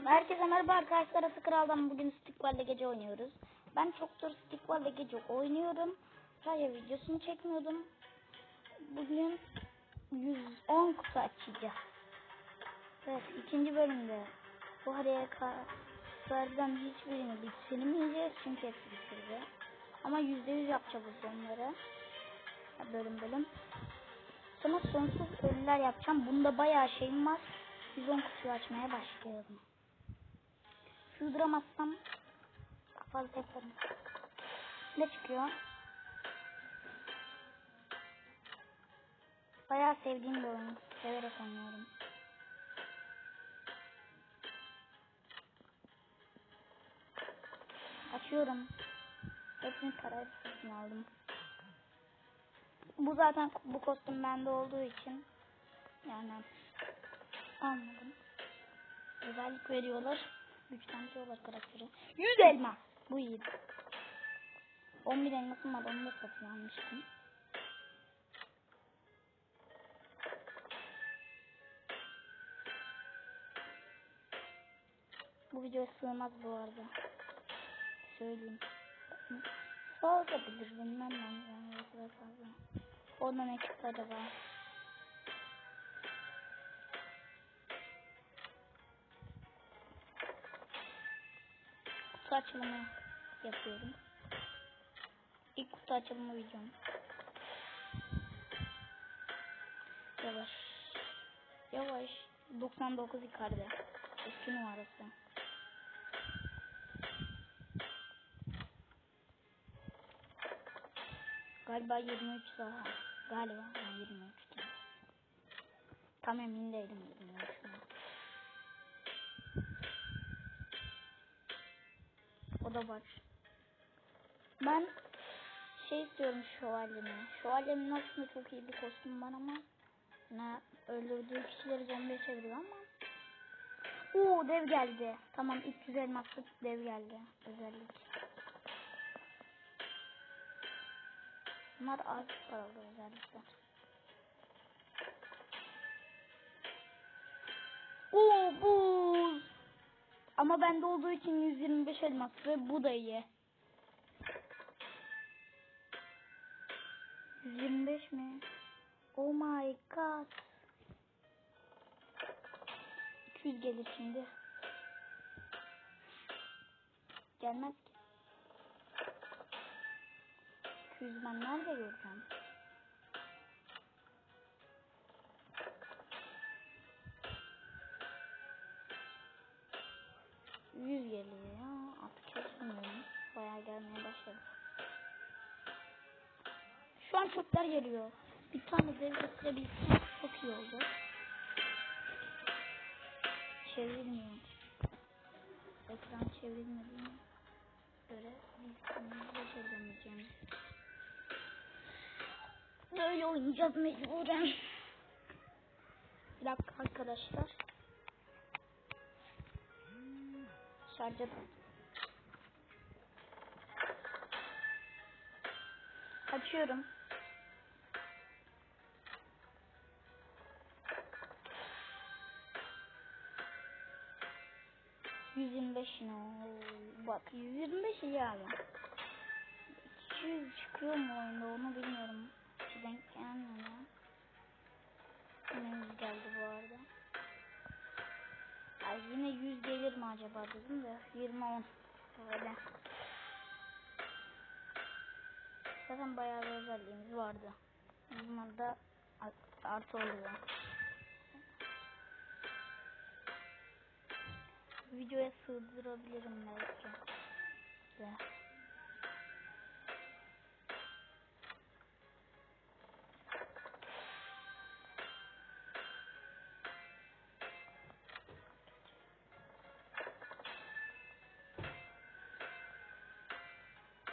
Herkese merhaba arkadaşlar. Ası Kral'dan bugün Stickball'le gece oynuyoruz. Ben çoktur Stickball'le gece oynuyorum. Sadece videosunu çekmiyordum. Bugün 110 kutu açacağız. Evet ikinci bölümde bu harikalardan hiçbirini bitirmeyeceğiz. Çünkü hepsi bitirdi. Ama %100 yapacağız onları. Bölüm bölüm. Sonra sonsuz ölüler yapacağım. Bunda bayağı şeyim var. 110 kutuyu açmaya başlayalım. Sığdıramazsam fazla yaparım. Ne çıkıyor? Bayağı sevdiğim bir oyun. Severek oynuyorum. Açıyorum. Hepsini parayla aldım. Bu zaten bu kostüm bende olduğu için yani almadım. Özellik veriyorlar. Güçlendiriyorlar karakteri. 100 elma. Bu iyi. 11 elmasım var. Onu da satın almıştım. Bu video sığmaz bu arada. Söyleyeyim. Fazla bilir bilmem ben yani fazla. Ondan eksik acaba. Kutu açılımı yapıyorum. İlk kutu açılımı videom. Yavaş. Yavaş. 99 Icardi. Eski numarası. Galiba 23 daha. Galiba ha, 23 değil. Tam emin değilim 23 mu. O da var. Ben şey istiyorum şövalyemi. Şövalyemin aslında çok iyi bir kostüm var ama ne öldürdüğü kişileri zombiye çeviriyor ama Oo dev geldi. Tamam 300 elmaslık dev geldi. Özellik. Bunlar az paralı özellikler. Oo buz. Ama bende olduğu için 125 elmas ve bu da iyi. 125 mi? Oh my god. 200 gelir şimdi. Gelmez ki. 200 ben nerede göreceğim? Yüz geliyor ya. Artık kesmiyorum. Bayağı gelmeye başladı. Şu an çöpler geliyor. Bir tane dev getirebilsem çok iyi oldu. Çevrilmiyor. Ekran çevrilmediğine göre biz çeviremeyeceğim. Böyle oynayacağız mecburen. Bir dakika arkadaşlar. Şarja tak. Açıyorum. Yüz yirmi beş Bak yüz yirmi beş iyi ama. 200 çıkıyor mu oyunda onu bilmiyorum. Hiç denk gelmiyor yüz geldi bu arada. Yine 100 gelir mi acaba dedim de 20 10 böyle. Zaten bayağı bir özelliğimiz vardı. Bunlar da artı oluyor. Videoya sığdırabilirim belki. De.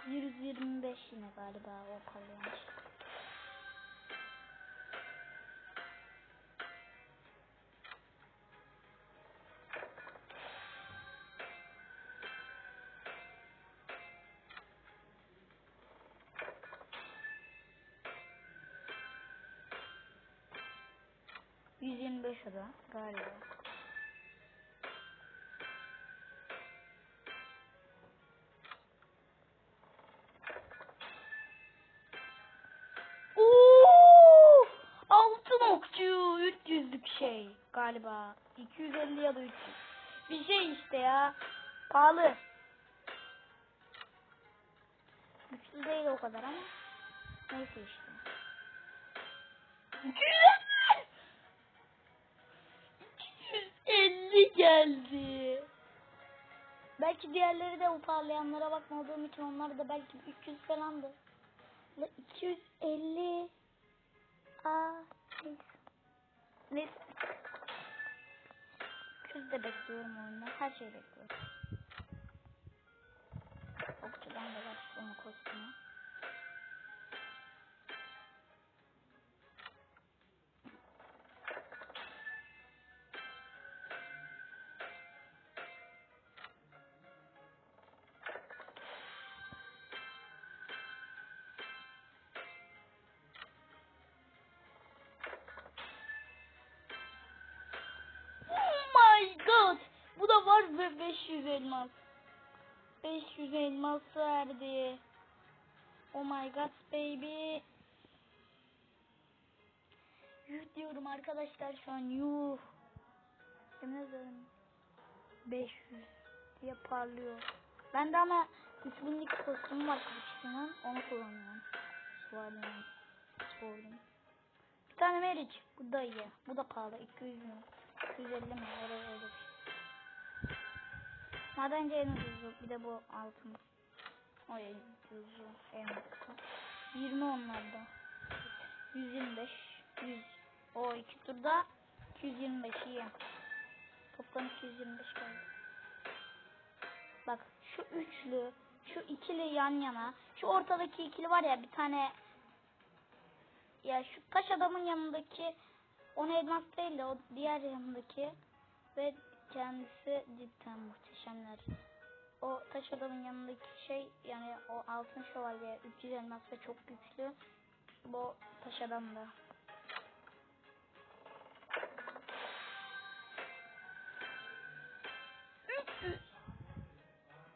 Yüz yirmi beş yine galiba o kalıyormuş. Yüz yirmi beş o da galiba. Galiba. 250 ya da 300. Bir şey işte ya. Pahalı. Güçlü değil o kadar ama. Neyse işte. 250 geldi. Belki diğerleri de o parlayanlara bakmadığım için onlar da belki 300 falandı. La 250. Aa, neyse. Neyse. 300 de bekliyorum oyunda. Her şeyi bekliyorum. Okçudan da var onun kostümü. Ve 500 elmas. 500 elmas verdi. Oh my god baby. Yuh diyorum arkadaşlar şu an yuh. Yemin ederim. 500 diye parlıyor. Bende ama 3000'lik kostüm var kılıçlının. Onu kullanıyorum. Sualim. Sordum. Bir tane Meriç. Bu da iyi. Bu da pahalı. 200 mü? 250 mi? Oraya öyle bir şey. Madenci en ucuzu. Bir de bu altın. O en ucuzu. En ucuzu. 20 onlarda. 125. 100. O iki turda 225 iyi. Toplam 225 geldi. Bak şu üçlü, şu ikili yan yana. Şu ortadaki ikili var ya bir tane ya şu taş adamın yanındaki onu elmas değil de o diğer yanındaki ve kendisi cidden muhteşemler. O taş adamın yanındaki şey yani o altın şövalye 300 elmas ve çok güçlü. Bu taş adam da.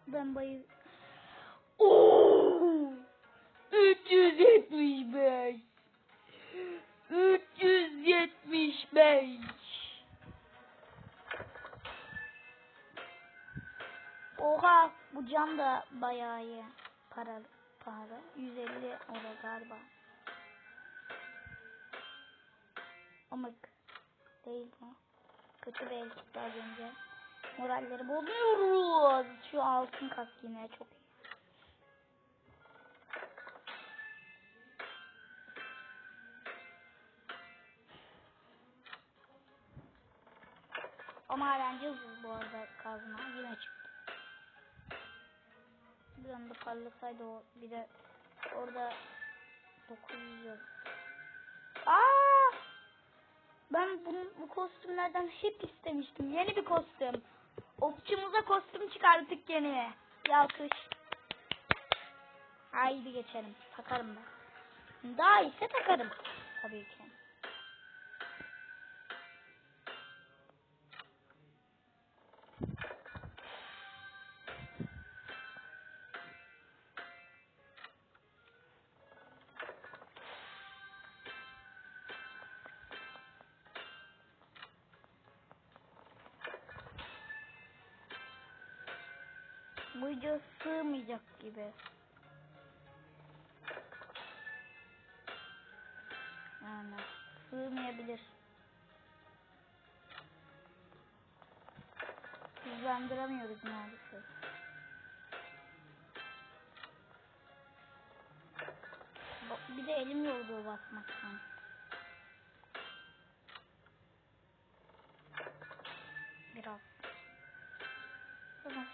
Ben bayıl... bayağı iyi. Para, para. 150 euro galiba. Amık. Değil bu. Kötü bir el çıktı az önce. Moralleri bozuyoruz. Şu altın kask yine çok iyi. Ama halen hızlı bu arada kazma. Yine çıktı. Bir anda parlasaydı o bir de orada 900 yok. Aa! Ben bunun, bu kostümlerden hep istemiştim. Yeni bir kostüm. Okçumuza kostüm çıkarttık yeni. Bir. Haydi geçelim. Takarım ben. Daha ise takarım. Tabii ki. Video sığmayacak gibi. Yani sığmayabilir. Hızlandıramıyoruz maalesef. Bir de elim yordu basmaktan.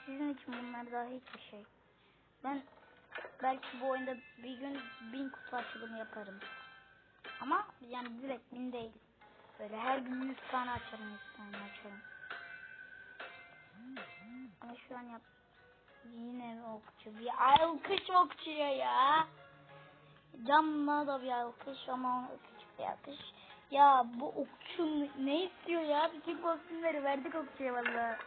Sizin için bunlar daha hiçbir şey. Ben belki bu oyunda bir gün bin kutu açılımı yaparım. Ama yani direkt bin değil. Böyle her gün yüz tane açarım, yüz tane açarım. Ama şu an yap yine okçu? Bir alkış okçuya ya. Camla da bir alkış ama küçük bir alkış. Ya bu okçu ne istiyor ya? Bütün kostümleri verdik okçuya valla.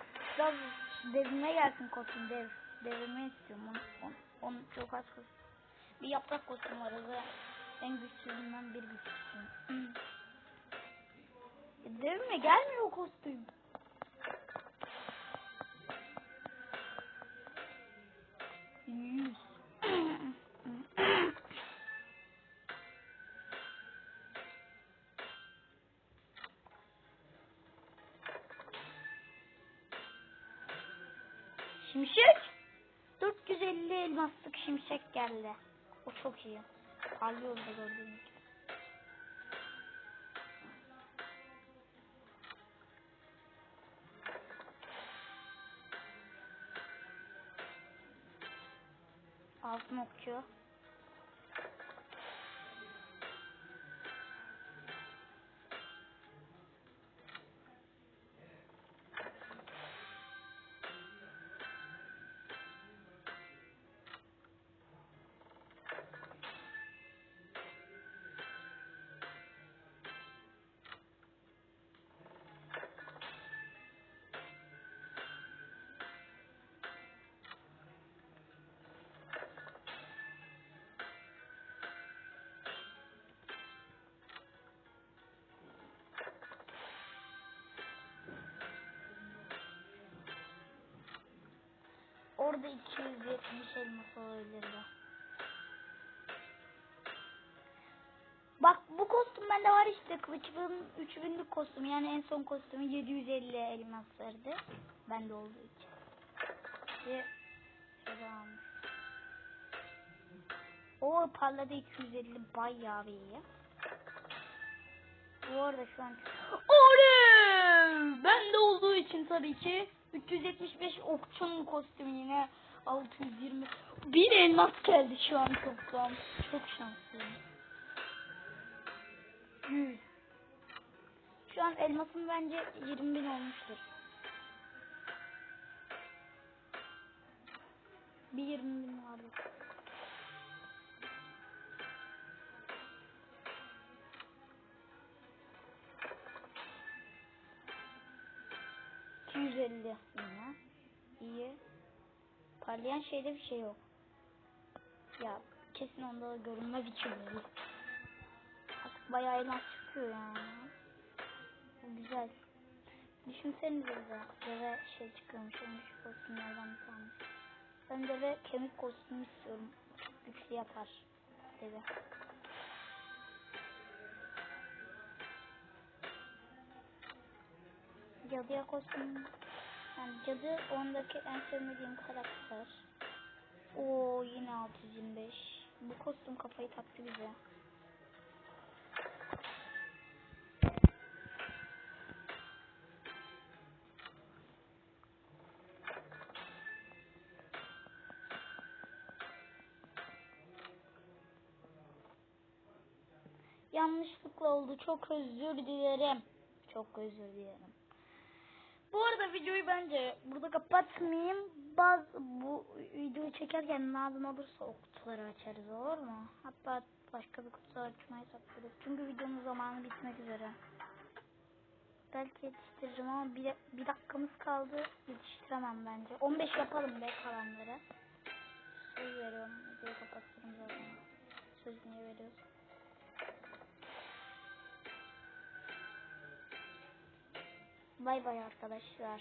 Biraz devrime gelsin kostüm dev. Devrime istiyorum onu, onu, onu çok az kostüm. Bir yaprak kostüm var en güçsüzünden bir güçlüsü. Dövme gelmiyor kostüm. Şimşek. 450 elmaslık şimşek geldi. O çok iyi. Parlıyor da gördüğünüz gibi. Altın okçu. Orada 270 elmas olabilirdi. Bak bu kostüm bende var işte Kılıçbın 3000'lik kostüm yani en son kostümü 750 elmas verdi. Bende olduğu için. Ve şöyle almış. O parladı 250 bayağı iyi. Bu arada şu an Oley! Ben de olduğu için tabii ki 375 okçunun kostümü yine 620. Bir elmas geldi şu an toplam. Çok şanslıyım. 100. şu an elmasım bence 20 bin olmuştur. Bir 20 bin vardı. ...250 yine. İyi. Parlayan şeyde bir şey yok. Ya kesin onda da görünmez için değil. Artık bayağı elmas çıkıyor yani. Bu güzel. Düşünsenize de deve şey çıkıyormuş. Şu kostümlerden bir tanesi. Ben deve kemik kostümü istiyorum. Çok güçlü yapar deve. Cadıya kostüm. Yani cadı ondaki en sevmediğim karakter. Oo yine 625. Bu kostüm kafayı taktı bize. Yanlışlıkla oldu. Çok özür dilerim. Çok özür dilerim. Videoyu bence burada kapatmayayım. Bazı bu videoyu çekerken lazım olursa o kutuları açarız olur mu? Hatta başka bir kutu açmayı saklarız. Çünkü videonun zamanı bitmek üzere. Belki yetiştiririm ama bir, bir dakikamız kaldı. Yetiştiremem bence. 15 yapalım be kalanları. Söz veriyorum. Videoyu kapatırım zaten. Söz niye veriyoruz? Bay bay arkadaşlar.